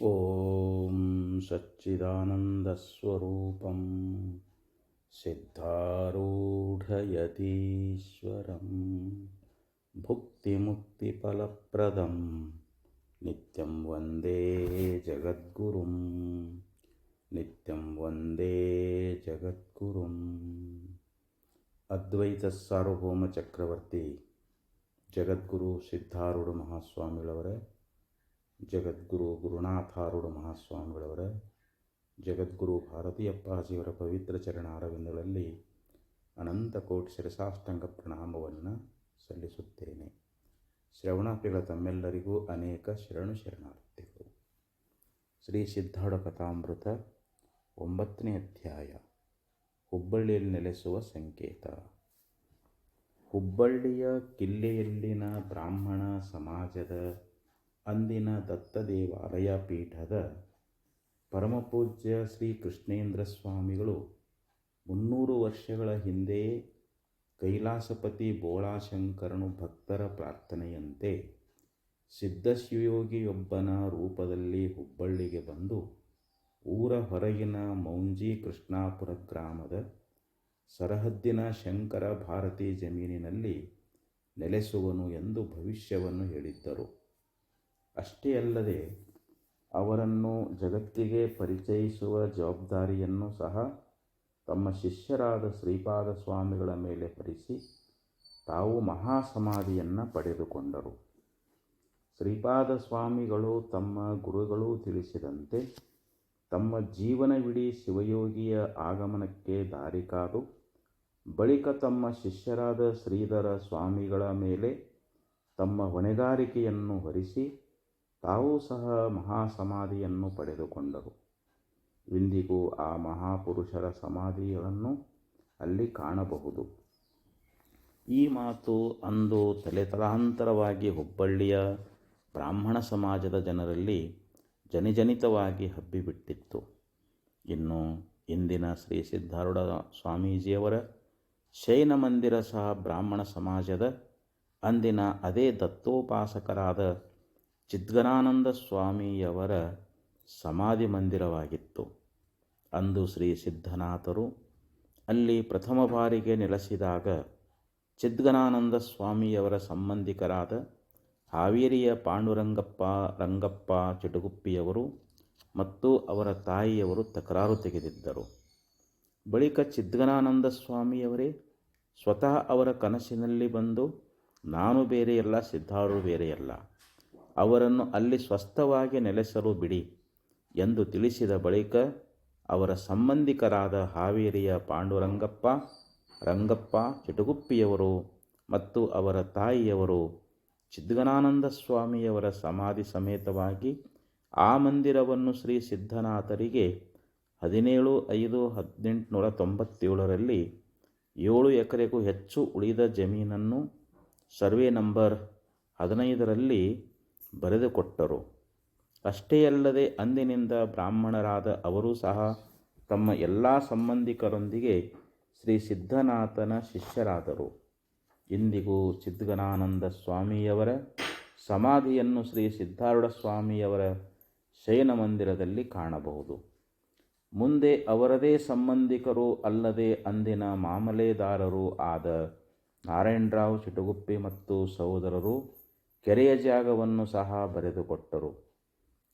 ॐ सच्चिदानन्दस्वरूपं सिद्धारूढयतीश्वरं भुक्तिमुक्तिफलप्रदं नित्यं वन्दे जगद्गुरुं नित्यं वन्दे जगद्गुरुम् అద్వైత సార్వభౌమ చక్రవర్తి జగద్గురు సిద్ధారుడు మహాస్వాములవరే ಜಗದ್ಗುರು ಗುರುನಾಥಾರೂಢ ಮಹಾಸ್ವಾಮಿಗಳವರ, ಜಗದ್ಗುರು ಭಾರತೀಯಪ್ಪಾಜಿಯವರ ಪವಿತ್ರ ಚರಣ ಅರವಿಂದಗಳಲ್ಲಿ ಅನಂತ ಕೋಟಿ ಶಿರಸಾಷ್ಟಾಂಗ ಪ್ರಣಾಮವನ್ನು ಸಲ್ಲಿಸುತ್ತೇನೆ. ಶ್ರವಣಾಪಿಗಳ ತಮ್ಮೆಲ್ಲರಿಗೂ ಅನೇಕ ಶರಣು ಶರಣಾರ್ಥಿಗಳು. ಶ್ರೀ ಸಿದ್ಧಾಡ ಕಥಾಮೃತ ಒಂಬತ್ತನೇ ಅಧ್ಯಾಯ. ಹುಬ್ಬಳ್ಳಿಯಲ್ಲಿ ನೆಲೆಸುವ ಸಂಕೇತ. ಹುಬ್ಬಳ್ಳಿಯ ಕಿಲ್ಲೆಯಲ್ಲಿನ ಬ್ರಾಹ್ಮಣ ಸಮಾಜದ ಅಂದಿನ ದತ್ತದೇವಾಲಯ ಪೀಠದ ಪರಮಪೂಜ್ಯ ಶ್ರೀ ಕೃಷ್ಣೇಂದ್ರ ಸ್ವಾಮಿಗಳು ಮುನ್ನೂರು ವರ್ಷಗಳ ಹಿಂದೆಯೇ ಕೈಲಾಸಪತಿ ಬೋಳಾಶಂಕರನು ಭಕ್ತರ ಪ್ರಾರ್ಥನೆಯಂತೆ ಸಿದ್ಧಶಿವಯೋಗಿಯೊಬ್ಬನ ರೂಪದಲ್ಲಿ ಹುಬ್ಬಳ್ಳಿಗೆ ಬಂದು ಊರ ಹೊರಗಿನ ಮೌಂಜಿ ಕೃಷ್ಣಾಪುರ ಗ್ರಾಮದ ಸರಹದ್ದಿನ ಶಂಕರ ಭಾರತಿ ಜಮೀನಿನಲ್ಲಿ ನೆಲೆಸುವನು ಎಂದು ಭವಿಷ್ಯವನ್ನು ಹೇಳಿದ್ದರು. ಅಷ್ಟೇ ಅಲ್ಲದೆ ಅವರನ್ನು ಜಗತ್ತಿಗೆ ಪರಿಚಯಿಸುವ ಜವಾಬ್ದಾರಿಯನ್ನು ಸಹ ತಮ್ಮ ಶಿಷ್ಯರಾದ ಶ್ರೀಪಾದ ಸ್ವಾಮಿಗಳ ಮೇಲೆ ಹೊರಿಸಿ ತಾವು ಮಹಾಸಮಾಧಿಯನ್ನು ಪಡೆದುಕೊಂಡರು. ಶ್ರೀಪಾದ ಸ್ವಾಮಿಗಳು ತಮ್ಮ ಗುರುಗಳು ತಿಳಿಸಿದಂತೆ ತಮ್ಮ ಜೀವನವಿಡೀ ಶಿವಯೋಗಿಯ ಆಗಮನಕ್ಕೆ ದಾರಿ ಕಾದು ಬಳಿಕ ತಮ್ಮ ಶಿಷ್ಯರಾದ ಶ್ರೀಧರ ಸ್ವಾಮಿಗಳ ಮೇಲೆ ತಮ್ಮ ಹೊಣೆಗಾರಿಕೆಯನ್ನು ಹೊರಿಸಿ ತಾವೂ ಸಹ ಮಹಾಸಮಾಧಿಯನ್ನು ಪಡೆದುಕೊಂಡರು. ಇಂದಿಗೂ ಆ ಮಹಾಪುರುಷರ ಸಮಾಧಿಗಳನ್ನು ಅಲ್ಲಿ ಕಾಣಬಹುದು. ಈ ಮಾತು ಅಂದು ತಲೆತಲಾಂತರವಾಗಿ ಹುಬ್ಬಳ್ಳಿಯ ಬ್ರಾಹ್ಮಣ ಸಮಾಜದ ಜನರಲ್ಲಿ ಜನಿಜನಿತವಾಗಿ ಹಬ್ಬಿಬಿಟ್ಟಿತ್ತು. ಇನ್ನು ಇಂದಿನ ಶ್ರೀ ಸಿದ್ಧಾರೂಢ ಸ್ವಾಮೀಜಿಯವರ ಶೈನ ಮಂದಿರ ಸಹ ಬ್ರಾಹ್ಮಣ ಸಮಾಜದ, ಅಂದಿನ ಅದೇ ದತ್ತೋಪಾಸಕರಾದ ಚಿದ್ಗನಾನಂದ ಸ್ವಾಮಿಯವರ ಸಮಾಧಿ ಮಂದಿರವಾಗಿತ್ತು. ಅಂದು ಶ್ರೀ ಸಿದ್ಧನಾಥರು ಅಲ್ಲಿ ಪ್ರಥಮ ಬಾರಿಗೆ ನೆಲೆಸಿದಾಗ ಚಿದ್ಗನಾನಂದ ಸ್ವಾಮಿಯವರ ಸಂಬಂಧಿಕರಾದ ಹಾವೇರಿಯ ಪಾಂಡುರಂಗಪ್ಪ, ರಂಗಪ್ಪ ಚಿಟುಗುಪ್ಪಿಯವರು ಮತ್ತು ಅವರ ತಾಯಿಯವರು ತಕರಾರು ತೆಗೆದಿದ್ದರು. ಬಳಿಕ ಚಿದ್ಗನಾನಂದ ಸ್ವಾಮಿಯವರೇ ಸ್ವತಃ ಅವರ ಕನಸಿನಲ್ಲಿ ಬಂದು, ನಾನು ಬೇರೆಯಲ್ಲ ಸಿದ್ಧಾರು ಬೇರೆಯಲ್ಲ. ಅವರನ್ನು ಅಲ್ಲಿ ಸ್ವಸ್ಥವಾಗಿ ನೆಲೆಸಲು ಬಿಡಿ ಎಂದು ತಿಳಿಸಿದ ಬಳಿಕ ಅವರ ಸಂಬಂಧಿಕರಾದ ಹಾವೇರಿಯ ಪಾಂಡುರಂಗಪ್ಪ, ರಂಗಪ್ಪ ಚಿಟುಗುಪ್ಪಿಯವರು ಮತ್ತು ಅವರ ತಾಯಿಯವರು ಚಿದ್ಗನಾನಂದ ಸ್ವಾಮಿಯವರ ಸಮಾಧಿ ಸಮೇತವಾಗಿ ಆ ಮಂದಿರವನ್ನು ಶ್ರೀ ಸಿದ್ಧನಾಥರಿಗೆ ಹದಿನೇಳು ಐದು ಹದಿನೆಂಟುನೂರ ತೊಂಬತ್ತೇಳರಲ್ಲಿ ಏಳು ಎಕರೆಗೂ ಹೆಚ್ಚು ಉಳಿದ ಜಮೀನನ್ನು ಸರ್ವೆ ನಂಬರ್ ಹದಿನೈದರಲ್ಲಿ ಬರೆದುಕೊಟ್ಟರು ಅಷ್ಟೇ ಅಲ್ಲದೆ ಅಂದಿನಿಂದ ಬ್ರಾಹ್ಮಣರಾದ ಅವರೂ ಸಹ ತಮ್ಮ ಎಲ್ಲ ಸಂಬಂಧಿಕರೊಂದಿಗೆ ಶ್ರೀ ಸಿದ್ಧನಾಥನ ಶಿಷ್ಯರಾದರು. ಇಂದಿಗೂ ಸಿದ್ಧಗನಾನಂದ ಸ್ವಾಮಿಯವರ ಸಮಾಧಿಯನ್ನು ಶ್ರೀ ಸಿದ್ಧಾರೂಢ ಸ್ವಾಮಿಯವರ ಶಯನ ಮಂದಿರದಲ್ಲಿ ಕಾಣಬಹುದು. ಮುಂದೆ ಅವರದೇ ಸಂಬಂಧಿಕರು ಅಲ್ಲದೆ ಅಂದಿನ ಮಾಮಲೆದಾರರು ಆದ ನಾರಾಯಣರಾವ್ ಚಿಟಗುಪ್ಪಿ ಮತ್ತು ಸಹೋದರರು ಕೆರೆಯ ಜಾಗವನ್ನು ಸಹ ಬರೆದುಕೊಟ್ಟರು.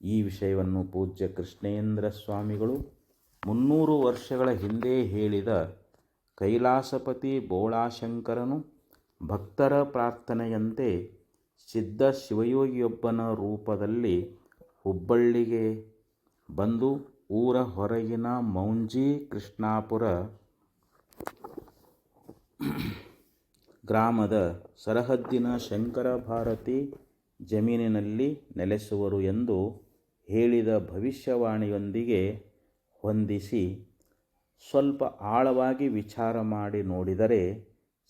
ಈ ವಿಷಯವನ್ನು ಪೂಜ್ಯ ಕೃಷ್ಣೇಂದ್ರ ಸ್ವಾಮಿಗಳು ಮುನ್ನೂರು ವರ್ಷಗಳ ಹಿಂದೆ ಹೇಳಿದ ಕೈಲಾಸಪತಿ ಬೋಳಾಶಂಕರನು ಭಕ್ತರ ಪ್ರಾರ್ಥನೆಯಂತೆ ಸಿದ್ಧ ಶಿವಯೋಗಿಯೊಬ್ಬನ ರೂಪದಲ್ಲಿ ಹುಬ್ಬಳ್ಳಿಗೆ ಬಂದು ಊರ ಹೊರಗಿನ ಮೌಂಜಿ ಕೃಷ್ಣಾಪುರ ಗ್ರಾಮದ ಸರಹದ್ದಿನ ಶಂಕರ ಭಾರತಿ ಜಮೀನಿನಲ್ಲಿ ನೆಲೆಸುವರು ಎಂದು ಹೇಳಿದ ಭವಿಷ್ಯವಾಣಿಯೊಂದಿಗೆ ಹೊಂದಿಸಿ ಸ್ವಲ್ಪ ಆಳವಾಗಿ ವಿಚಾರ ಮಾಡಿ ನೋಡಿದರೆ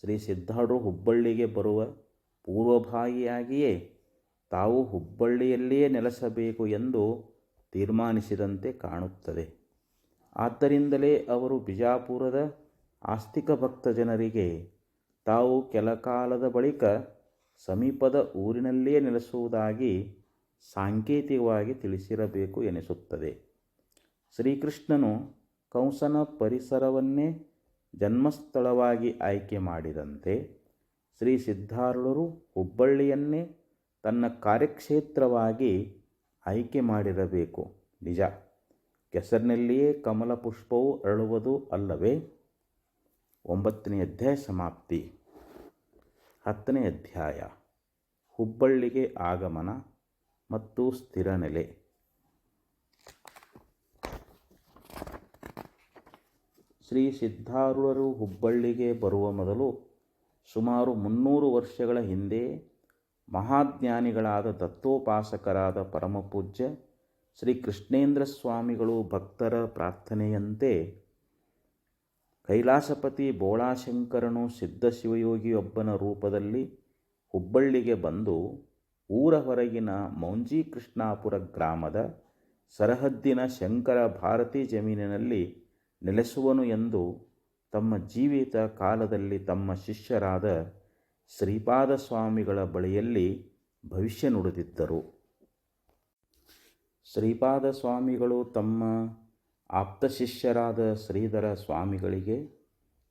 ಶ್ರೀ ಸಿದ್ಧಾರೂಢರು ಹುಬ್ಬಳ್ಳಿಗೆ ಬರುವ ಪೂರ್ವಭಾಗಿಯಾಗಿಯೇ ತಾವು ಹುಬ್ಬಳ್ಳಿಯಲ್ಲಿಯೇ ನೆಲೆಸಬೇಕು ಎಂದು ತೀರ್ಮಾನಿಸಿದಂತೆ ಕಾಣುತ್ತದೆ. ಆದ್ದರಿಂದಲೇ ಅವರು ಬಿಜಾಪುರದ ಆಸ್ತಿಕ ಭಕ್ತ ಜನರಿಗೆ ತಾವು ಕೆಲ ಕಾಲದ ಬಳಿಕ ಸಮೀಪದ ಊರಿನಲ್ಲಿಯೇ ನೆಲೆಸುವುದಾಗಿ ಸಾಂಕೇತಿಕವಾಗಿ ತಿಳಿಸಿರಬೇಕು ಎನಿಸುತ್ತದೆ. ಶ್ರೀಕೃಷ್ಣನು ಕಂಸನ ಪರಿಸರವನ್ನೇ ಜನ್ಮಸ್ಥಳವಾಗಿ ಆಯ್ಕೆ ಮಾಡಿದಂತೆ ಶ್ರೀ ಸಿದ್ಧಾರೂಢರು ಹುಬ್ಬಳ್ಳಿಯನ್ನೇ ತನ್ನ ಕಾರ್ಯಕ್ಷೇತ್ರವಾಗಿ ಆಯ್ಕೆ ಮಾಡಿರಬೇಕು. ನಿಜ, ಕೆಸರಿನಲ್ಲಿಯೇ ಕಮಲ ಪುಷ್ಪವು ಅರಳುವುದು ಅಲ್ಲವೇ? ಒಂಬತ್ತನೇ ಅಧ್ಯಾಯ ಸಮಾಪ್ತಿ. ಹತ್ತನೇ ಅಧ್ಯಾಯ. ಹುಬ್ಬಳ್ಳಿಗೆ ಆಗಮನ ಮತ್ತು ಸ್ಥಿರ ನೆಲೆ. ಶ್ರೀ ಸಿದ್ಧಾರೂಢರು ಹುಬ್ಬಳ್ಳಿಗೆ ಬರುವ ಮೊದಲು ಸುಮಾರು ಮುನ್ನೂರು ವರ್ಷಗಳ ಹಿಂದೆ ಮಹಾಜ್ಞಾನಿಗಳಾದ ದತ್ತೋಪಾಸಕರಾದ ಪರಮಪೂಜ್ಯ ಶ್ರೀ ಕೃಷ್ಣೇಂದ್ರ ಸ್ವಾಮಿಗಳು ಭಕ್ತರ ಪ್ರಾರ್ಥನೆಯಂತೆ ಕೈಲಾಸಪತಿ ಬೋಳಾಶಂಕರನು ಸಿದ್ಧ ಶಿವಯೋಗಿಯೊಬ್ಬನ ರೂಪದಲ್ಲಿ ಹುಬ್ಬಳ್ಳಿಗೆ ಬಂದು ಊರ ಹೊರಗಿನ ಮೌಂಜಿ ಕೃಷ್ಣಾಪುರ ಗ್ರಾಮದ ಸರಹದ್ದಿನ ಶಂಕರ ಭಾರತಿ ಜಮೀನಿನಲ್ಲಿ ನೆಲೆಸುವನು ಎಂದು ತಮ್ಮ ಜೀವಿತ ಕಾಲದಲ್ಲಿ ತಮ್ಮ ಶಿಷ್ಯರಾದ ಶ್ರೀಪಾದ ಸ್ವಾಮಿಗಳ ಬಳಿಯಲ್ಲಿ ಭವಿಷ್ಯ ನುಡಿದಿದ್ದರು. ಶ್ರೀಪಾದ ಸ್ವಾಮಿಗಳು ತಮ್ಮ ಆಪ್ತ ಶಿಷ್ಯರಾದ ಶ್ರೀಧರ ಸ್ವಾಮಿಗಳಿಗೆ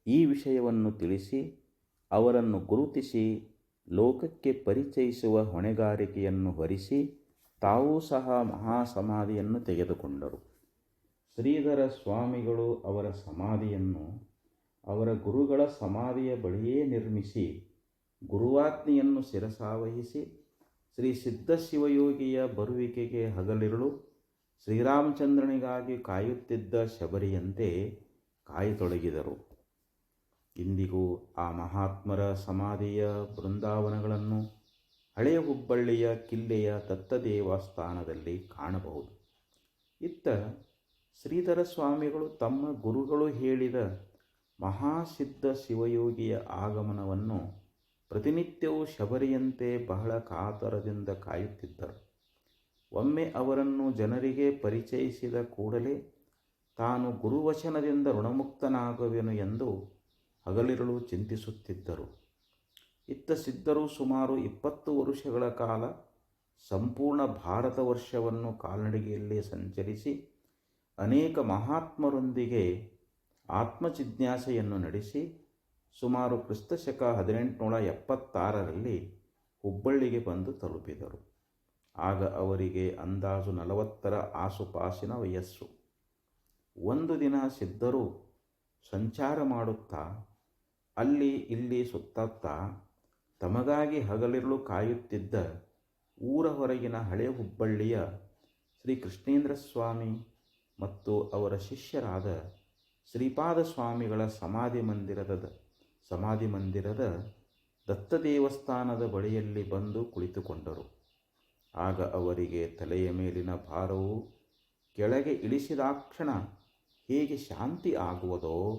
ಈ ವಿಷಯವನ್ನು ತಿಳಿಸಿ ಅವರನ್ನು ಗುರುತಿಸಿ ಲೋಕಕ್ಕೆ ಪರಿಚಯಿಸುವ ಹೊಣೆಗಾರಿಕೆಯನ್ನು ಹೊರಿಸಿ ತಾವೂ ಸಹ ಮಹಾಸಮಾಧಿಯನ್ನು ತೆಗೆದುಕೊಂಡರು. ಶ್ರೀಧರ ಸ್ವಾಮಿಗಳು ಅವರ ಸಮಾಧಿಯನ್ನು ಅವರ ಗುರುಗಳ ಸಮಾಧಿಯ ಬಳಿಯೇ ನಿರ್ಮಿಸಿ ಗುರುವಾಜ್ಞೆಯನ್ನು ಶಿರಸಾವಹಿಸಿ ಶ್ರೀ ಸಿದ್ಧಶಿವಯೋಗಿಯ ಬರುವಿಕೆಗೆ ಹಗಲಿರುಳು ಶ್ರೀರಾಮಚಂದ್ರನಿಗಾಗಿ ಕಾಯುತ್ತಿದ್ದ ಶಬರಿಯಂತೆ ಕಾಯತೊಡಗಿದರು. ಇಂದಿಗೂ ಆ ಮಹಾತ್ಮರ ಸಮಾಧಿಯ ಬೃಂದಾವನಗಳನ್ನು ಹಳೆಯ ಹುಬ್ಬಳ್ಳಿಯ ಕಿಲ್ಲೆಯ ದತ್ತ ದೇವಸ್ಥಾನದಲ್ಲಿ ಕಾಣಬಹುದು. ಇತ್ತ ಶ್ರೀಧರ ಸ್ವಾಮಿಗಳು ತಮ್ಮ ಗುರುಗಳು ಹೇಳಿದ ಮಹಾಸಿದ್ಧ ಶಿವಯೋಗಿಯ ಆಗಮನವನ್ನು ಪ್ರತಿನಿತ್ಯವೂ ಶಬರಿಯಂತೆ ಬಹಳ ಕಾತರದಿಂದ ಕಾಯುತ್ತಿದ್ದರು. ಒಮ್ಮೆ ಅವರನ್ನು ಜನರಿಗೆ ಪರಿಚಯಿಸಿದ ಕೂಡಲೇ ತಾನು ಗುರುವಚನದಿಂದ ಋಣಮುಕ್ತನಾಗುವೆನು ಎಂದು ಹಗಲಿರುಳು ಚಿಂತಿಸುತ್ತಿದ್ದರು. ಇತ್ತ ಸಿದ್ಧರು ಸುಮಾರು ಇಪ್ಪತ್ತು ವರುಷಗಳ ಕಾಲ ಸಂಪೂರ್ಣ ಭಾರತ ವರ್ಷವನ್ನು ಕಾಲ್ನಡಿಗೆಯಲ್ಲಿ ಸಂಚರಿಸಿ ಅನೇಕ ಮಹಾತ್ಮರೊಂದಿಗೆ ಆತ್ಮಜಿಜ್ಞಾಸೆಯನ್ನು ನಡೆಸಿ ಸುಮಾರು ಕ್ರಿಸ್ತಶಕ ಹದಿನೆಂಟುನೂರ ಎಪ್ಪತ್ತಾರರಲ್ಲಿ ಹುಬ್ಬಳ್ಳಿಗೆ ಬಂದು ತಲುಪಿದರು. ಆಗ ಅವರಿಗೆ ಅಂದಾಜು ನಲವತ್ತರ ಆಸುಪಾಸಿನ ವಯಸ್ಸು. ಒಂದು ದಿನ ಸಿದ್ಧರು ಸಂಚಾರ ಮಾಡುತ್ತಾ, ಅಲ್ಲಿ ಇಲ್ಲಿ ಸುತ್ತುತ್ತಾ, ತಮಗಾಗಿ ಹಗಲಿರುಳು ಕಾಯುತ್ತಿದ್ದ ಊರ ಹೊರಗಿನ ಹಳೆ ಹುಬ್ಬಳ್ಳಿಯ ಶ್ರೀ ಕೃಷ್ಣೇಂದ್ರ ಸ್ವಾಮಿ ಮತ್ತು ಅವರ ಶಿಷ್ಯರಾದ ಶ್ರೀಪಾದ ಸ್ವಾಮಿಗಳ ಸಮಾಧಿ ಮಂದಿರದ ಸಮಾಧಿ ಮಂದಿರದ ದತ್ತ ದೇವಸ್ಥಾನದ ಬಳಿಯಲ್ಲಿ ಬಂದು ಕುಳಿತುಕೊಂಡರು. ಆಗ ಅವರಿಗೆ ತಲೆಯ ಮೇಲಿನ ಭಾರವು ಕೆಳಗೆ ಇಳಿಸಿದಾಕ್ಷಣ ಹೇಗೆ ಶಾಂತಿ ಆಗುವುದೋ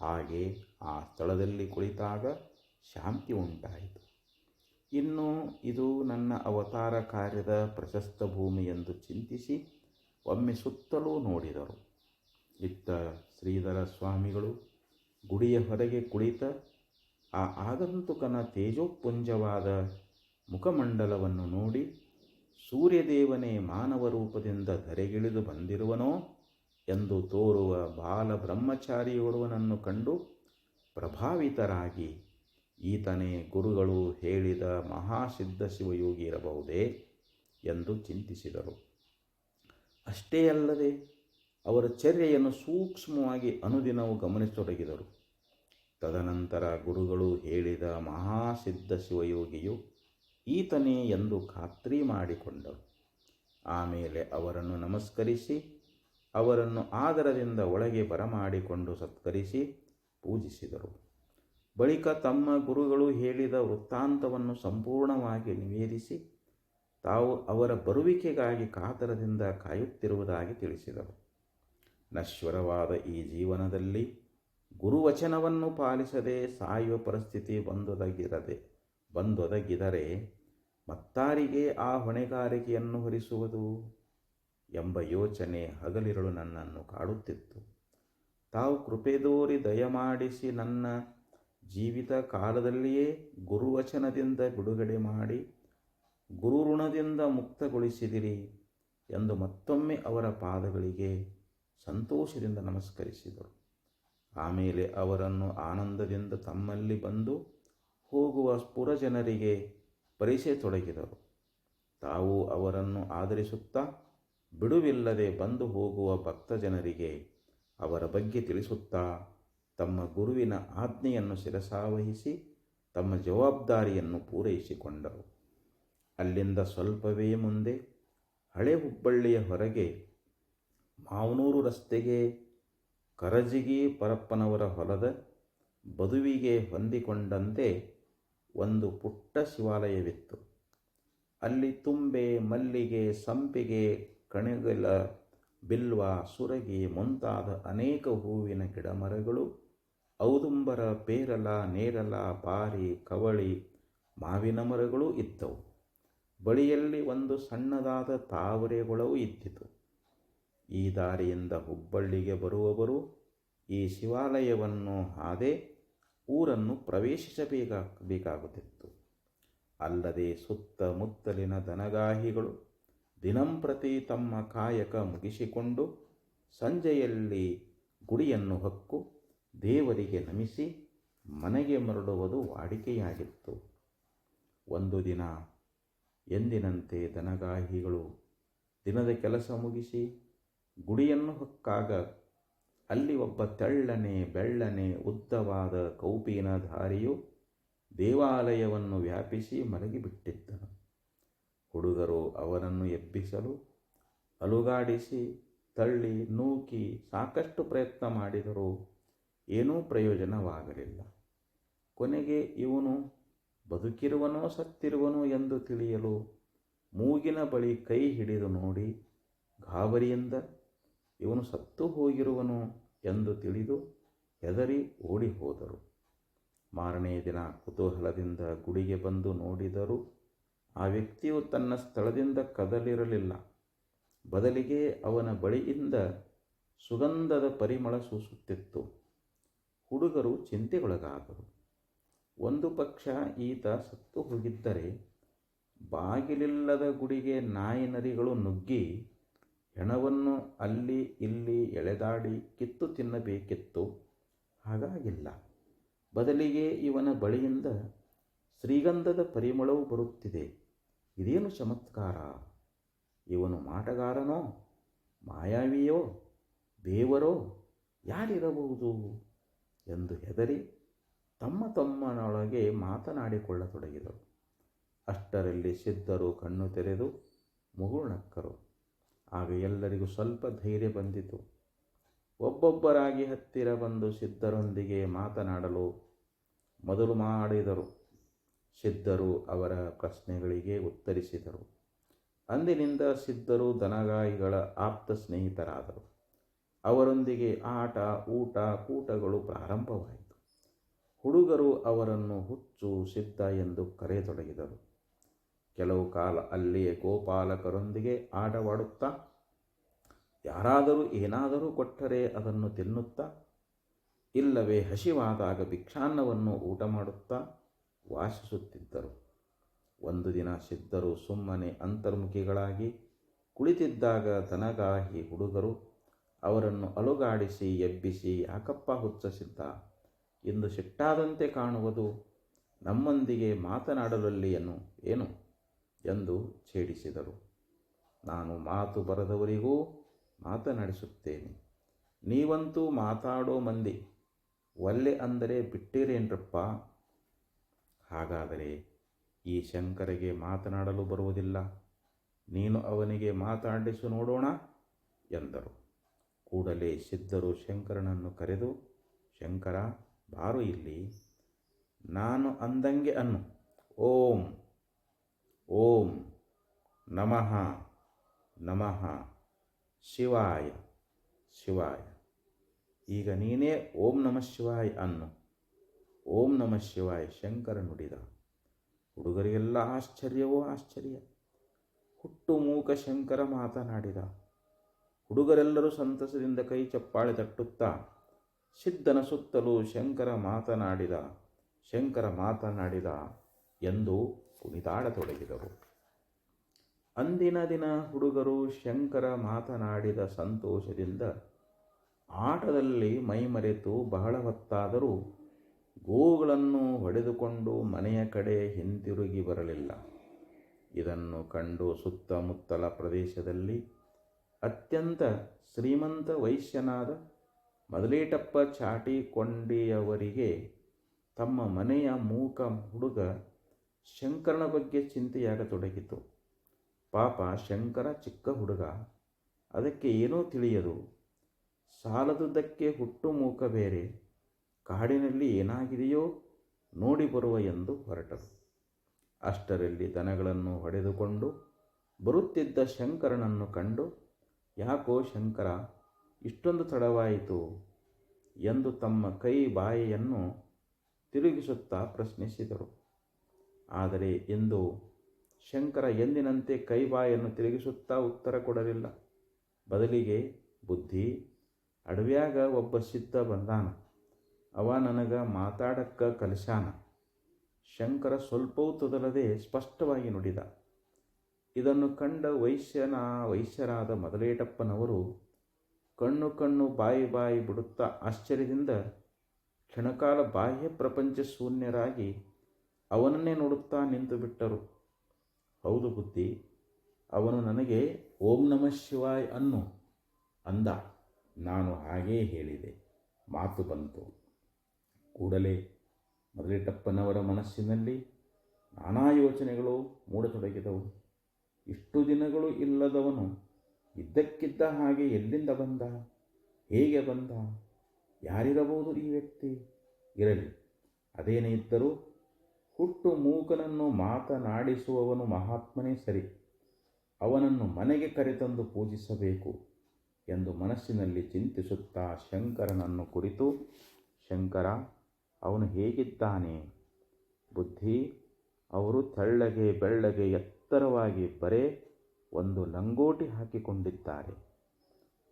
ಹಾಗೆ ಆ ಸ್ಥಳದಲ್ಲಿ ಕುಳಿತಾಗ ಶಾಂತಿ ಉಂಟಾಯಿತು. ಇನ್ನು ಇದು ನನ್ನ ಅವತಾರ ಕಾರ್ಯದ ಪ್ರಶಸ್ತ ಭೂಮಿ ಎಂದು ಚಿಂತಿಸಿ ಒಮ್ಮೆ ಸುತ್ತಲೂ ನೋಡಿದರು. ಇತ್ತ ಶ್ರೀಧರ ಸ್ವಾಮಿಗಳು ಗುಡಿಯ ಹೊರಗೆ ಕುಳಿತ ಆ ಆಗಂತುಕನ ತೇಜೋಪುಂಜವಾದ ಮುಖಮಂಡಲವನ್ನು ನೋಡಿ ಸೂರ್ಯದೇವನೇ ಮಾನವ ರೂಪದಿಂದ ಧರೆಗಿಳಿದು ಬಂದಿರುವನೋ ಎಂದು ತೋರುವ ಬಾಲ ಬ್ರಹ್ಮಚಾರಿಯೋರ್ವನನ್ನು ಕಂಡು ಪ್ರಭಾವಿತರಾಗಿ ಈತನೇ ಗುರುಗಳು ಹೇಳಿದ ಮಹಾಸಿದ್ಧ ಶಿವಯೋಗಿ ಇರಬಹುದೇ ಎಂದು ಚಿಂತಿಸಿದರು. ಅಷ್ಟೇ ಅಲ್ಲದೆ ಅವರ ಚರ್ಯೆಯನ್ನು ಸೂಕ್ಷ್ಮವಾಗಿ ಅನುದಿನವೂ ಗಮನಿಸತೊಡಗಿದರು. ತದನಂತರ ಗುರುಗಳು ಹೇಳಿದ ಮಹಾಸಿದ್ಧ ಶಿವಯೋಗಿಯು ಈತನೇ ಎಂದು ಖಾತ್ರಿ ಮಾಡಿಕೊಂಡರು. ಆಮೇಲೆ ಅವರನ್ನು ನಮಸ್ಕರಿಸಿ, ಅವರನ್ನು ಆದರದಿಂದ ಒಳಗೆ ಬರಮಾಡಿಕೊಂಡು ಸತ್ಕರಿಸಿ ಪೂಜಿಸಿದರು. ಬಳಿಕ ತಮ್ಮ ಗುರುಗಳು ಹೇಳಿದ ವೃತ್ತಾಂತವನ್ನು ಸಂಪೂರ್ಣವಾಗಿ ನಿವೇದಿಸಿ ತಾವು ಅವರ ಬರುವಿಕೆಗಾಗಿ ಕಾತರದಿಂದ ಕಾಯುತ್ತಿರುವುದಾಗಿ ತಿಳಿಸಿದರು. ನಶ್ವರವಾದ ಈ ಜೀವನದಲ್ಲಿ ಗುರುವಚನವನ್ನು ಪಾಲಿಸದೆ ಸಾಯುವ ಪರಿಸ್ಥಿತಿ ಬಂದೊದಗಿರದೆ ಬಂದೊದಗಿದರೆ ಮತ್ತಾರಿಗೆ ಆ ಹೊಣೆಗಾರಿಕೆಯನ್ನು ಹೊರಿಸುವುದು ಎಂಬ ಯೋಚನೆ ಹಗಲಿರಳು ನನ್ನನ್ನು ಕಾಡುತ್ತಿತ್ತು. ತಾವು ಕೃಪೆದೋರಿ ದಯಮಾಡಿಸಿ ನನ್ನ ಜೀವಿತ ಕಾಲದಲ್ಲಿಯೇ ಗುರುವಚನದಿಂದ ಬಿಡುಗಡೆ ಮಾಡಿ ಗುರು ಋಣದಿಂದ ಮುಕ್ತಗೊಳಿಸಿದಿರಿ ಎಂದು ಮತ್ತೊಮ್ಮೆ ಅವರ ಪಾದಗಳಿಗೆ ಸಂತೋಷದಿಂದ ನಮಸ್ಕರಿಸಿದರು. ಆಮೇಲೆ ಅವರನ್ನು ಆನಂದದಿಂದ ತಮ್ಮಲ್ಲಿ ಬಂದು ಹೋಗುವ ಸ್ಫುರಜನರಿಗೆ ಪರಿಚಯತೊಡಗಿದರು ತಾವು ಅವರನ್ನು ಆದರಿಸುತ್ತಾ ಬಿಡುವಿಲ್ಲದೆ ಬಂದು ಹೋಗುವ ಭಕ್ತ ಜನರಿಗೆ ಅವರ ಬಗ್ಗೆ ತಿಳಿಸುತ್ತಾ ತಮ್ಮ ಗುರುವಿನ ಆಜ್ಞೆಯನ್ನು ಶಿರಸಾವಹಿಸಿ ತಮ್ಮ ಜವಾಬ್ದಾರಿಯನ್ನು ಪೂರೈಸಿಕೊಂಡರು. ಅಲ್ಲಿಂದ ಸ್ವಲ್ಪವೇ ಮುಂದೆ ಹಳೆ ಹುಬ್ಬಳ್ಳಿಯ ಹೊರಗೆ ಮಾವನೂರು ರಸ್ತೆಗೆ ಕರಜಿಗಿ ಪರಪ್ಪನವರ ಹೊಲದ ಬದುವಿಗೆ ಹೊಂದಿಕೊಂಡಂತೆ ಒಂದು ಪುಟ್ಟ ಶಿವಾಲಯವಿತ್ತು. ಅಲ್ಲಿ ತುಂಬೆ, ಮಲ್ಲಿಗೆ, ಸಂಪಿಗೆ ಕಣಗಲ ಬಿಲ್ವ, ಸುರಗಿ ಮುಂತಾದ ಅನೇಕ ಹೂವಿನ ಗಿಡಮರಗಳು, ಔದುಂಬರ, ಪೇರಲ, ನೇರಲ ಪಾರಿ ಕವಳಿ, ಮಾವಿನ ಮರಗಳು ಇದ್ದವು. ಬಳಿಯಲ್ಲಿ ಒಂದು ಸಣ್ಣದಾದ ತಾವರೆಗೊಳವು ಇದ್ದಿತು. ಈ ದಾರಿಯಿಂದ ಹುಬ್ಬಳ್ಳಿಗೆ ಬರುವವರು ಈ ಶಿವಾಲಯವನ್ನು ಹಾದೆ ಊರನ್ನು ಪ್ರವೇಶಿಸಬೇಕಾಗಬೇಕಾಗುತ್ತಿತ್ತು. ಅಲ್ಲದೆ ಸುತ್ತಮುತ್ತಲಿನ ದನಗಾಹಿಗಳು ದಿನಂಪ್ರತಿ ತಮ್ಮ ಕಾಯಕ ಮುಗಿಸಿಕೊಂಡು ಸಂಜೆಯಲ್ಲಿ ಗುಡಿಯನ್ನು ಹಕ್ಕು ದೇವರಿಗೆ ನಮಿಸಿ ಮನೆಗೆ ಮರಳುವುದು ವಾಡಿಕೆಯಾಗಿತ್ತು. ಒಂದು ದಿನ ಎಂದಿನಂತೆ ದನಗಾಹಿಗಳು ದಿನದ ಕೆಲಸ ಮುಗಿಸಿ ಗುಡಿಯನ್ನು ಹೊಕ್ಕಾಗ ಅಲ್ಲಿ ಒಬ್ಬ ತೆಳ್ಳನೆ, ಬೆಳ್ಳನೆ, ಉದ್ದವಾದ ಕೌಪಿನ ಧಾರಿಯು ದೇವಾಲಯವನ್ನು ವ್ಯಾಪಿಸಿ ಮಲಗಿಬಿಟ್ಟಿದ್ದನು. ಹುಡುಗರು ಅವನನ್ನು ಎಬ್ಬಿಸಲು ಅಲುಗಾಡಿಸಿ ತಳ್ಳಿ ನೂಕಿ ಸಾಕಷ್ಟು ಪ್ರಯತ್ನ ಮಾಡಿದರೂ ಏನೂ ಪ್ರಯೋಜನವಾಗಲಿಲ್ಲ. ಕೊನೆಗೆ ಇವನು ಬದುಕಿರುವನೋ ಸತ್ತಿರುವನೋ ಎಂದು ತಿಳಿಯಲು ಮೂಗಿನ ಬಳಿ ಕೈ ಹಿಡಿದು ನೋಡಿ, ಗಾಬರಿಯಿಂದ ಇವನು ಸತ್ತು ಹೋಗಿರುವನು ಎಂದು ತಿಳಿದು ಹೆದರಿ ಓಡಿ ಹೋದರು. ಮಾರನೇ ದಿನ ಕುತೂಹಲದಿಂದ ಗುಡಿಗೆ ಬಂದು ನೋಡಿದರು ಆ ವ್ಯಕ್ತಿಯು ತನ್ನ ಸ್ಥಳದಿಂದ ಕದಲಿರಲಿಲ್ಲ. ಬದಲಿಗೆ ಅವನ ಬಳಿಯಿಂದ ಸುಗಂಧದ ಪರಿಮಳ ಸೂಸುತ್ತಿತ್ತು. ಹುಡುಗರು ಚಿಂತೆಗೊಳಗಾದರು. ಒಂದು ಪಕ್ಷ ಈತ ಸತ್ತು ಹೋಗಿದ್ದರೆ ಬಾಗಿಲಿಲ್ಲದ ಗುಡಿಗೆ ನಾಯಿ ನರಿಗಳು ನುಗ್ಗಿ ಹೆಣವನ್ನು ಅಲ್ಲಿ ಇಲ್ಲಿ ಎಳೆದಾಡಿ ಕಿತ್ತು ತಿನ್ನಬೇಕಿತ್ತು. ಹಾಗಾಗಿಲ್ಲ. ಬದಲಿಗೆ ಇವನ ಬಳಿಯಿಂದ ಶ್ರೀಗಂಧದ ಪರಿಮಳವು ಬರುತ್ತಿದೆ. ಇದೇನು ಚಮತ್ಕಾರ? ಇವನು ಮಾಟಗಾರನೋ, ಮಾಯಾವಿಯೋ, ದೇವರೋ, ಯಾರಿರಬಹುದು? ಎಂದು ಹೆದರಿ ತಮ್ಮ ತಮ್ಮನೊಳಗೆ ಮಾತನಾಡಿಕೊಳ್ಳತೊಡಗಿದರು ಅಷ್ಟರಲ್ಲಿ ಸಿದ್ಧರು ಕಣ್ಣು ತೆರೆದು ಮುಗುಳ್ನಕ್ಕರು. ಆಗ ಎಲ್ಲರಿಗೂ ಸ್ವಲ್ಪ ಧೈರ್ಯ ಬಂದಿತು. ಒಬ್ಬೊಬ್ಬರಾಗಿ ಹತ್ತಿರ ಬಂದು ಸಿದ್ಧರೊಂದಿಗೆ ಮಾತನಾಡಲು ಮೊದಲು ಮಾಡಿದರು. ಸಿದ್ಧರು ಅವರ ಪ್ರಶ್ನೆಗಳಿಗೆ ಉತ್ತರಿಸಿದರು. ಅಂದಿನಿಂದ ಸಿದ್ಧರು ದನಗಾಯಿಗಳ ಆಪ್ತ ಸ್ನೇಹಿತರಾದರು. ಅವರೊಂದಿಗೆ ಆಟ, ಊಟ, ಕೂಟಗಳು ಪ್ರಾರಂಭವಾಯಿತು. ಹುಡುಗರು ಅವರನ್ನು ಹುಚ್ಚು, ಸಿದ್ಧ ಎಂದು ಕರೆಯತೊಡಗಿದರು ಕೆಲವು ಕಾಲ ಅಲ್ಲಿಯೇ ಗೋಪಾಲಕರೊಂದಿಗೆ ಆಟವಾಡುತ್ತಾ, ಯಾರಾದರೂ ಏನಾದರೂ ಕೊಟ್ಟರೆ ಅದನ್ನು ತಿನ್ನುತ್ತಾ, ಇಲ್ಲವೇ ಹಸಿವಾದಾಗ ಭಿಕ್ಷಾನ್ನವನ್ನು ಊಟ ಮಾಡುತ್ತಾ ವಾಸಿಸುತ್ತಿದ್ದರು. ಒಂದು ದಿನ ಸಿದ್ಧರು ಸುಮ್ಮನೆ ಅಂತರ್ಮುಖಿಗಳಾಗಿ ಕುಳಿತಿದ್ದಾಗ ದನಗಾಹಿ ಹುಡುಗರು ಅವರನ್ನು ಅಲುಗಾಡಿಸಿ ಎಬ್ಬಿಸಿ, ಯಾಕಪ್ಪ ಹುಚ್ಚ ಸಿದ್ಧ ಎಂದು ಸಿಟ್ಟಾದಂತೆ ಕಾಣುವುದು ನಮ್ಮೊಂದಿಗೆ ಮಾತನಾಡಲಲ್ಲಿಯನು ಏನು? ಎಂದು ಛೇಡಿಸಿದರು. ನಾನು ಮಾತು ಬರದವರಿಗೂ ಮಾತನಾಡಿಸುತ್ತೇನೆ. ನೀವಂತೂ ಮಾತಾಡೋ ಮಂದಿ. ಒಲ್ಲೆ ಅಂದರೆ ಬಿಟ್ಟಿರೇನ್ರಪ್ಪ? ಹಾಗಾದರೆ ಈ ಶಂಕರಿಗೆ ಮಾತನಾಡಲು ಬರುವುದಿಲ್ಲ. ನೀನು ಅವನಿಗೆ ಮಾತಾಡಿಸು ನೋಡೋಣ ಎಂದರು. ಕೂಡಲೇ ಸಿದ್ಧರು ಶಂಕರನನ್ನು ಕರೆದು, ಶಂಕರ, ಬಾರು ಇಲ್ಲಿ. ನಾನು ಅಂದಂಗೆ ಅನ್ನು. ಓಂ. ಓಂ ನಮಃ ನಮಃ ಶಿವಾಯ ಶಿವಾಯ. ಈಗ ನೀನೇ ಓಂ ನಮಃ ಶಿವಾಯ ಅನ್ನು. ಓಂ ನಮಃ ಶಿವಾಯ ಶಂಕರ ನುಡಿದ. ಹುಡುಗರಿಗೆಲ್ಲ ಆಶ್ಚರ್ಯವೋ ಆಶ್ಚರ್ಯ. ಹುಟ್ಟು ಮೂಕ ಶಂಕರ ಮಾತನಾಡಿದ. ಹುಡುಗರೆಲ್ಲರೂ ಸಂತಸದಿಂದ ಕೈ ಚಪ್ಪಾಳೆ ತಟ್ಟುತ್ತಾ ಸಿದ್ಧನ ಸುತ್ತಲೂ ಶಂಕರ ಮಾತನಾಡಿದ. ಶಂಕರ ಮಾತನಾಡಿದ ಎಂದು ಕುಣಿದಾಡತೊಡಗಿದರು ಅಂದಿನ ದಿನ ಹುಡುಗರು ಶಂಕರ ಮಾತನಾಡಿದ ಸಂತೋಷದಿಂದ ಆಟದಲ್ಲಿ ಮೈಮರೆತು ಬಹಳ ಹೊತ್ತಾದರೂ ಗೋಗಳನ್ನು ಹೊಡೆದುಕೊಂಡು ಮನೆಯ ಕಡೆ ಹಿಂತಿರುಗಿ ಬರಲಿಲ್ಲ. ಇದನ್ನು ಕಂಡು ಸುತ್ತಮುತ್ತಲ ಪ್ರದೇಶದಲ್ಲಿ ಅತ್ಯಂತ ಶ್ರೀಮಂತ ವೈಶ್ಯನಾದ ಮದಲೇಟಪ್ಪ ಚಾಟಿಕೊಂಡಿಯವರಿಗೆ ತಮ್ಮ ಮನೆಯ ಮೂಕ ಹುಡುಗ ಶಂಕರನ ಬಗ್ಗೆ ಚಿಂತೆಯಾಗತೊಡಗಿತು ಪಾಪ ಶಂಕರ ಚಿಕ್ಕ ಹುಡುಗ. ಅದಕ್ಕೆ ಏನೂ ತಿಳಿಯದು. ಸಾಲದುದಕ್ಕೆ ಹುಟ್ಟು ಮೂಕ ಬೇರೆ. ಕಾಡಿನಲ್ಲಿ ಏನಾಗಿದೆಯೋ ನೋಡಿ ಬರುವ ಎಂದು ಹೊರಟರು. ಅಷ್ಟರಲ್ಲಿ ದನಗಳನ್ನು ಹೊಡೆದುಕೊಂಡು ಬರುತ್ತಿದ್ದ ಶಂಕರನನ್ನು ಕಂಡು, ಯಾಕೋ ಶಂಕರ, ಇಷ್ಟೊಂದು ತಡವಾಯಿತು ಎಂದು ತಮ್ಮ ಕೈ ಬಾಯಿಯನ್ನು ತಿರುಗಿಸುತ್ತಾ ಪ್ರಶ್ನಿಸಿದರು. ಆದರೆ ಎಂದು ಶಂಕರ ಎಂದಿನಂತೆ ಕೈಬಾಯನ್ನು ತಿರುಗಿಸುತ್ತಾ ಉತ್ತರ ಕೊಡಲಿಲ್ಲ. ಬದಲಿಗೆ ಬುದ್ಧಿ ಅಡವ್ಯಾಗ ಒಬ್ಬ ಸಿದ್ಧ ಬಂದಾನ. ಅವ ನನಗ ಮಾತಾಡಕ್ಕ ಕಲಿಸಾನ. ಶಂಕರ ಸ್ವಲ್ಪವೂ ತೊದಲದೆ ಸ್ಪಷ್ಟವಾಗಿ ನುಡಿದ. ಇದನ್ನು ಕಂಡ ವೈಶ್ಯನ ವೈಶ್ಯರಾದ ಮೊದಲೇಟಪ್ಪನವರು ಕಣ್ಣು ಕಣ್ಣು ಬಾಯಿ ಬಾಯಿ ಬಿಡುತ್ತಾ ಆಶ್ಚರ್ಯದಿಂದ ಕ್ಷಣಕಾಲ ಬಾಹ್ಯ ಪ್ರಪಂಚ ಶೂನ್ಯರಾಗಿ ಅವನನ್ನೇ ನೋಡುತ್ತಾ ನಿಂತು ಬಿಟ್ಟರು. ಹೌದು ಬುದ್ಧಿ, ಅವನು ನನಗೆ ಓಂ ನಮಃ ಶಿವಾಯ್ ಅನ್ನು ಅಂದ. ನಾನು ಹಾಗೇ ಹೇಳಿದೆ. ಮಾತು ಬಂತು. ಕೂಡಲೇ ಮೊದಲಿಟ್ಟಪ್ಪನವರ ಮನಸ್ಸಿನಲ್ಲಿ ನಾನಾ ಯೋಚನೆಗಳು ಮೂಡತೊಡಗಿದವು. ಇಷ್ಟು ದಿನಗಳು ಇಲ್ಲದವನು ಇದ್ದಕ್ಕಿದ್ದ ಹಾಗೆ ಎಲ್ಲಿಂದ ಬಂದ? ಹೇಗೆ ಬಂದ? ಯಾರಿರಬಹುದು ಈ ವ್ಯಕ್ತಿ? ಇರಲಿ, ಅದೇನೇ ಇದ್ದರೂ ಹುಟ್ಟು ಮೂಕನನ್ನು ಮಾತನಾಡಿಸುವವನು ಮಹಾತ್ಮನೇ ಸರಿ. ಅವನನ್ನು ಮನೆಗೆ ಕರೆತಂದು ಪೂಜಿಸಬೇಕು ಎಂದು ಮನಸ್ಸಿನಲ್ಲಿ ಚಿಂತಿಸುತ್ತಾ ಶಂಕರನನ್ನು ಕುರಿತು, ಶಂಕರ, ಅವನು ಹೇಗಿದ್ದಾನೆ? ಬುದ್ಧಿ, ಅವರು ತೆಳ್ಳಗೆ ಬೆಳ್ಳಗೆ ಎತ್ತರವಾಗಿ ಬರೇ ಒಂದು ಲಂಗೋಟಿ ಹಾಕಿಕೊಂಡಿದ್ದಾರೆ.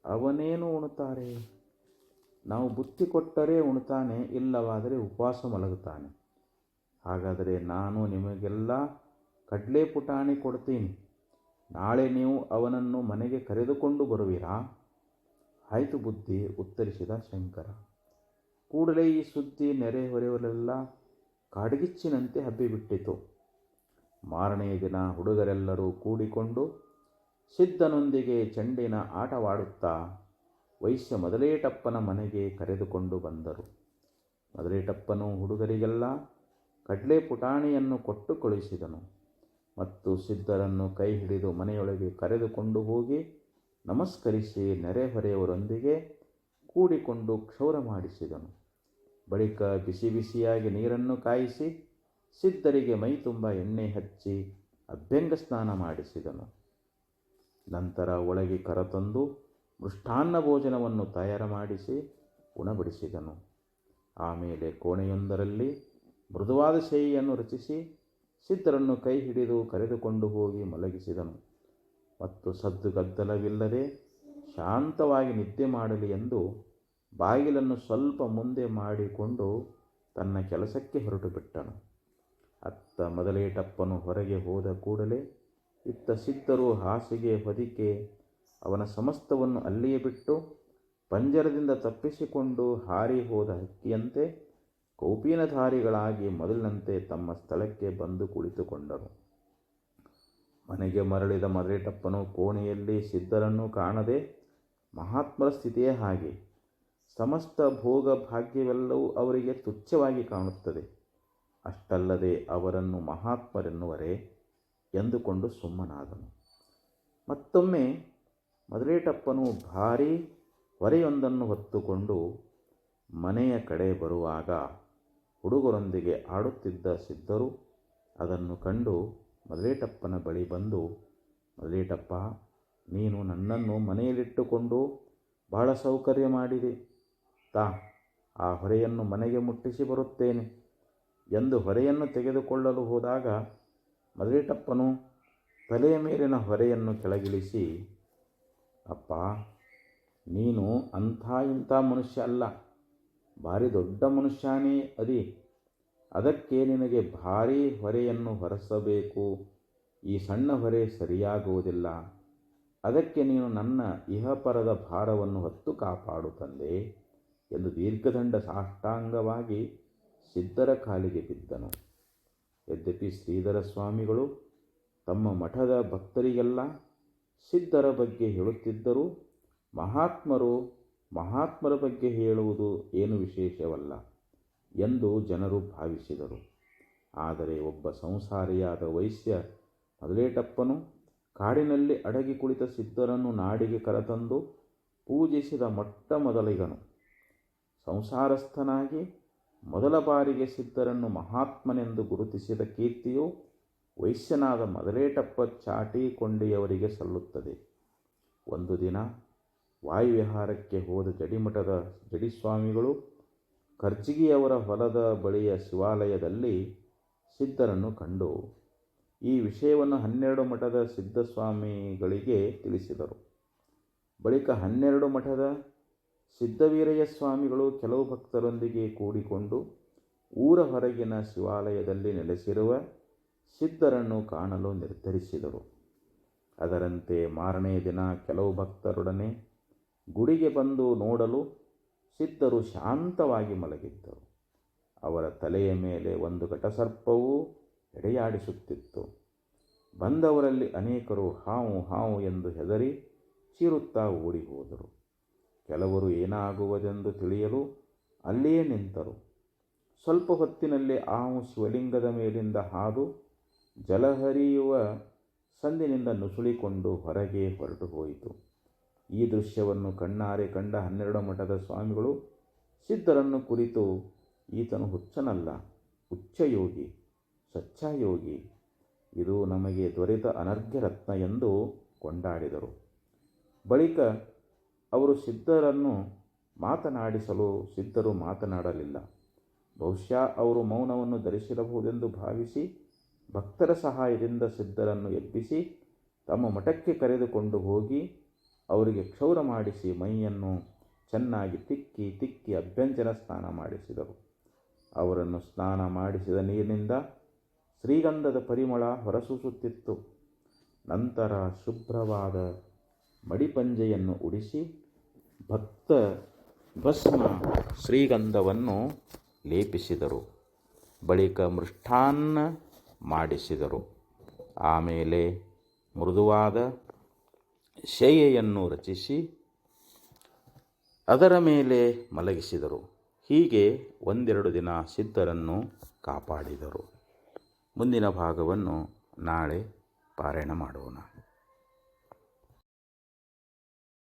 ಅವನೇನು ಉಣುತ್ತಾರೆ? ನಾವು ಬುತ್ತಿ ಕೊಟ್ಟರೆ ಉಣ್ತಾನೆ ಇಲ್ಲವಾದರೆ ಉಪವಾಸ ಮಲಗುತ್ತಾನೆ. ಹಾಗಾದರೆ ನಾನು ನಿಮಗೆಲ್ಲ ಕಡಲೆ ಪುಟಾಣಿ ಕೊಡ್ತೀನಿ. ನಾಳೆ ನೀವು ಅವನನ್ನು ಮನೆಗೆ ಕರೆದುಕೊಂಡು ಬರುವಿರಾ? ಆಯಿತು ಬುದ್ಧಿ, ಉತ್ತರಿಸಿದ ಶಂಕರ. ಕೂಡಲೇ ಈ ಸುದ್ದಿ ನೆರೆಹೊರೆಯವರೆಲ್ಲ ಕಾಡ್ಗಿಚ್ಚಿನಂತೆ ಹಬ್ಬಿಬಿಟ್ಟಿತು. ಮಾರನೆಯ ದಿನ ಹುಡುಗರೆಲ್ಲರೂ ಕೂಡಿಕೊಂಡು ಸಿದ್ಧನೊಂದಿಗೆ ಚೆಂಡಿನ ಆಟವಾಡುತ್ತಾ ವೈಶ್ಯ ಮೊದಲೇಟಪ್ಪನ ಮನೆಗೆ ಕರೆದುಕೊಂಡು ಬಂದರು. ಮೊದಲೇಟಪ್ಪನು ಹುಡುಗರಿಗೆಲ್ಲ ಕಡಲೆ ಪುಟಾಣಿಯನ್ನು ಕೊಟ್ಟು ಕಳುಹಿಸಿದನು ಮತ್ತು ಸಿದ್ಧರನ್ನು ಕೈ ಹಿಡಿದು ಮನೆಯೊಳಗೆ ಕರೆದುಕೊಂಡು ಹೋಗಿ ನಮಸ್ಕರಿಸಿ ನೆರೆಹೊರೆಯವರೊಂದಿಗೆ ಕೂಡಿಕೊಂಡು ಕ್ಷೌರ ಮಾಡಿಸಿದನು. ಬಳಿಕ ಬಿಸಿ ಬಿಸಿಯಾಗಿ ನೀರನ್ನು ಕಾಯಿಸಿ ಸಿದ್ಧರಿಗೆ ಮೈ ತುಂಬ ಎಣ್ಣೆ ಹಚ್ಚಿ ಅಭ್ಯಂಗ ಸ್ನಾನ ಮಾಡಿಸಿದನು. ನಂತರ ಒಳಗೆ ಕರತಂದು ಮೃಷ್ಟಾನ್ನ ಭೋಜನವನ್ನು ತಯಾರು ಮಾಡಿಸಿ ಉಣಬಡಿಸಿದನು. ಆಮೇಲೆ ಕೋಣೆಯೊಂದರಲ್ಲಿ ಮೃದುವಾದ ಶೈಯನ್ನು ರಚಿಸಿ ಸಿದ್ಧರನ್ನು ಕೈ ಹಿಡಿದು ಕರೆದುಕೊಂಡು ಹೋಗಿ ಮಲಗಿಸಿದನು. ಮತ್ತು ಸದ್ದುಗದ್ದಲವಿಲ್ಲದೆ ಶಾಂತವಾಗಿ ನಿದ್ದೆ ಮಾಡಲಿ ಎಂದು ಬಾಗಿಲನ್ನು ಸ್ವಲ್ಪ ಮುಂದೆ ಮಾಡಿಕೊಂಡು ತನ್ನ ಕೆಲಸಕ್ಕೆ ಹೊರಟು ಬಿಟ್ಟನು ಅತ್ತ ಮೊದಲೇಟಪ್ಪನು ಹೊರಗೆ ಹೋದ ಕೂಡಲೇ ಇತ್ತ ಸಿದ್ಧರು ಹಾಸಿಗೆ ಹೊದಿಕೆ ಅವನ ಸಮಸ್ತವನ್ನು ಅಲ್ಲಿಯೇ ಬಿಟ್ಟು ಪಂಜರದಿಂದ ತಪ್ಪಿಸಿಕೊಂಡು ಹಾರಿ ಹೋದ ಹಕ್ಕಿಯಂತೆ ಕೌಪೀನಧಾರಿಗಳಾಗಿ ಮೊದಲಿನಂತೆ ತಮ್ಮ ಸ್ಥಳಕ್ಕೆ ಬಂದು ಕುಳಿತುಕೊಂಡರು. ಮನೆಗೆ ಮರಳಿದ ಮದರೇಟಪ್ಪನು ಕೋಣೆಯಲ್ಲಿ ಸಿದ್ಧರನ್ನು ಕಾಣದೆ, ಮಹಾತ್ಮರ ಸ್ಥಿತಿಯೇ ಹಾಗೆ. ಸಮಸ್ತ ಭೋಗ ಭಾಗ್ಯವೆಲ್ಲವೂ ಅವರಿಗೆ ತುಚ್ಛವಾಗಿ ಕಾಣುತ್ತದೆ. ಅಷ್ಟಲ್ಲದೆ ಅವರನ್ನು ಮಹಾತ್ಮರೆನ್ನುವರೇ ಎಂದುಕೊಂಡು ಸುಮ್ಮನಾದನು. ಮತ್ತೊಮ್ಮೆ ಮದರೇಟಪ್ಪನು ಭಾರೀ ಹೊರೆಯೊಂದನ್ನು ಹೊತ್ತುಕೊಂಡು ಮನೆಯ ಕಡೆ ಬರುವಾಗ ಹುಡುಗರೊಂದಿಗೆ ಆಡುತ್ತಿದ್ದ ಸಿದ್ಧರು ಅದನ್ನು ಕಂಡು ಮಲ್ಲೇಟಪ್ಪನ ಬಳಿ ಬಂದು ಮಲ್ಲೇಟಪ್ಪ ನೀನು ನನ್ನನ್ನು ಮನೆಯಲ್ಲಿಟ್ಟುಕೊಂಡು ಬಹಳ ಸೌಕರ್ಯ ಮಾಡಿದೆ. ತಾ, ಆ ಹೊರೆಯನ್ನು ಮನೆಗೆ ಮುಟ್ಟಿಸಿ ಬರುತ್ತೇನೆ. ಎಂದು ಹೊರೆಯನ್ನು ತೆಗೆದುಕೊಳ್ಳಲು ಹೋದಾಗ ಮಲ್ಲೇಟಪ್ಪನು ತಲೆಯ ಮೇಲಿನ ಹೊರೆಯನ್ನು ಕೆಳಗಿಳಿಸಿ, ಅಪ್ಪ, ನೀನು ಅಂಥ ಇಂಥ ಮನುಷ್ಯ ಅಲ್ಲ. ಭಾರಿ ದೊಡ್ಡ ಮನುಷ್ಯನೇ ಅದಿ. ಅದಕ್ಕೆ ನಿನಗೆ ಭಾರೀ ಹೊರೆಯನ್ನು ಹೊರಸಬೇಕು. ಈ ಸಣ್ಣ ಹೊರೆ ಸರಿಯಾಗುವುದಿಲ್ಲ. ಅದಕ್ಕೆ ನೀನು ನನ್ನ ಇಹಪರದ ಭಾರವನ್ನು ಹೊತ್ತು ಕಾಪಾಡು ತಂದೆ ಎಂದು ದೀರ್ಘದಂಡ ಸಾಷ್ಟಾಂಗವಾಗಿ ಸಿದ್ಧರ ಕಾಲಿಗೆ ಬಿದ್ದನು. ಯದ್ಯಪಿ ಶ್ರೀಧರ ಸ್ವಾಮಿಗಳು ತಮ್ಮ ಮಠದ ಭಕ್ತರಿಗೆಲ್ಲ ಸಿದ್ಧರ ಬಗ್ಗೆ ಹೇಳುತ್ತಿದ್ದರೂ ಮಹಾತ್ಮರು ಮಹಾತ್ಮರ ಬಗ್ಗೆ ಹೇಳುವುದು ಏನು ವಿಶೇಷವಲ್ಲ ಎಂದು ಜನರು ಭಾವಿಸಿದರು. ಆದರೆ ಒಬ್ಬ ಸಂಸಾರಿಯಾದ ವೈಶ್ಯ ಮದಲೇಟಪ್ಪನು ಕಾಡಿನಲ್ಲಿ ಅಡಗಿ ಕುಳಿತ ಸಿದ್ಧರನ್ನು ನಾಡಿಗೆ ಕರೆತಂದು ಪೂಜಿಸಿದ ಮೊಟ್ಟ ಮೊದಲಿಗನು. ಸಂಸಾರಸ್ಥನಾಗಿ ಮೊದಲ ಬಾರಿಗೆ ಸಿದ್ಧರನ್ನು ಮಹಾತ್ಮನೆಂದು ಗುರುತಿಸಿದ ಕೀರ್ತಿಯು ವೈಶ್ಯನಾದ ಮದಲೇಟಪ್ಪ ಚಾಟಿ ಕೊಂಡಿಯವರಿಗೆ ಸಲ್ಲುತ್ತದೆ. ಒಂದು ದಿನ ವಾಯುವಿಹಾರಕ್ಕೆ ಹೋದ ಜಡಿಮಠದ ಜಡಿಸ್ವಾಮಿಗಳು ಖರ್ಚಿಗಿಯವರ ಹೊಲದ ಬಳಿಯ ಶಿವಾಲಯದಲ್ಲಿ ಸಿದ್ಧರನ್ನು ಕಂಡು ಈ ವಿಷಯವನ್ನು ಹನ್ನೆರಡು ಮಠದ ಸಿದ್ಧಸ್ವಾಮಿಗಳಿಗೆ ತಿಳಿಸಿದರು. ಬಳಿಕ ಹನ್ನೆರಡು ಮಠದ ಸಿದ್ಧವೀರಯ್ಯ ಸ್ವಾಮಿಗಳು ಕೆಲವು ಭಕ್ತರೊಂದಿಗೆ ಕೂಡಿಕೊಂಡು ಊರ ಹೊರಗಿನ ಶಿವಾಲಯದಲ್ಲಿ ನೆಲೆಸಿರುವ ಸಿದ್ಧರನ್ನು ಕಾಣಲು ನಿರ್ಧರಿಸಿದರು. ಅದರಂತೆ ಮಾರನೇ ದಿನ ಕೆಲವು ಭಕ್ತರೊಡನೆ ಗುಡಿಗೆ ಬಂದು ನೋಡಲು ಸಿದ್ಧರು ಶಾಂತವಾಗಿ ಮಲಗಿದ್ದರು. ಅವರ ತಲೆಯ ಮೇಲೆ ಒಂದು ಘಟಸರ್ಪವೂ ಎಡೆಯಾಡಿಸುತ್ತಿತ್ತು. ಬಂದವರಲ್ಲಿ ಅನೇಕರು ಹಾವು ಹಾವು ಎಂದು ಹೆದರಿ ಚೀರುತ್ತಾ ಓಡಿ ಹೋದರು. ಕೆಲವರು ಏನಾಗುವುದೆಂದು ತಿಳಿಯಲು ಅಲ್ಲಿಯೇ ನಿಂತರು. ಸ್ವಲ್ಪ ಹೊತ್ತಿನಲ್ಲಿ ಹಾವು ಶಿವಲಿಂಗದ ಮೇಲಿಂದ ಹಾದು ಜಲಹರಿಯುವ ಸಂದಿನಿಂದ ನುಸುಳಿಕೊಂಡು ಹೊರಗೆ ಹೊರಟು ಹೋಯಿತು ಈ ದೃಶ್ಯವನ್ನು ಕಣ್ಣಾರೆ ಕಂಡ ಹನ್ನೆರಡು ಮಠದ ಸ್ವಾಮಿಗಳು ಸಿದ್ಧರನ್ನು ಕುರಿತು, ಈತನು ಹುಚ್ಚನಲ್ಲ ಉಚ್ಚಯೋಗಿ ಸ್ವಚ್ಛಯೋಗಿ ಇದು ನಮಗೆ ದೊರೆತ ಅನರ್ಘ್ಯ ರತ್ನ ಎಂದು ಕೊಂಡಾಡಿದರು. ಬಳಿಕ ಅವರು ಸಿದ್ಧರನ್ನು ಮಾತನಾಡಿಸಲು ಸಿದ್ಧರು ಮಾತನಾಡಲಿಲ್ಲ. ಬಹುಶಃ ಅವರು ಮೌನವನ್ನು ಧರಿಸಿರಬಹುದೆಂದು ಭಾವಿಸಿ ಭಕ್ತರ ಸಹಾಯದಿಂದ ಸಿದ್ಧರನ್ನು ಎಬ್ಬಿಸಿ ತಮ್ಮ ಮಠಕ್ಕೆ ಕರೆದುಕೊಂಡು ಹೋಗಿ ಅವರಿಗೆ ಕ್ಷೌರ ಮಾಡಿಸಿ ಮೈಯನ್ನು ಚೆನ್ನಾಗಿ ತಿಕ್ಕಿ ತಿಕ್ಕಿ ಅಭ್ಯಂಜನ ಸ್ನಾನ ಮಾಡಿಸಿದರು. ಅವರನ್ನು ಸ್ನಾನ ಮಾಡಿಸಿದ ನೀರಿನಿಂದ ಶ್ರೀಗಂಧದ ಪರಿಮಳ ಹೊರಸೂಸುತ್ತಿತ್ತು. ನಂತರ ಶುಭ್ರವಾದ ಮಡಿಪಂಜೆಯನ್ನು ಉಡಿಸಿ ಭಕ್ತ ಭಸ್ಮ ಶ್ರೀಗಂಧವನ್ನು ಲೇಪಿಸಿದರು. ಬಳಿಕ ಮೃಷ್ಟಾನ್ನ ಮಾಡಿಸಿದರು. ಆಮೇಲೆ ಮೃದುವಾದ ಶಯ್ಯೆಯನ್ನು ರಚಿಸಿ ಅದರ ಮೇಲೆ ಮಲಗಿಸಿದರು. ಹೀಗೆ ಒಂದೆರಡು ದಿನ ಸಿದ್ಧರನ್ನು ಕಾಪಾಡಿದರು. ಮುಂದಿನ ಭಾಗವನ್ನು ನಾಳೆ ಪಾರಾಯಣ ಮಾಡೋಣ.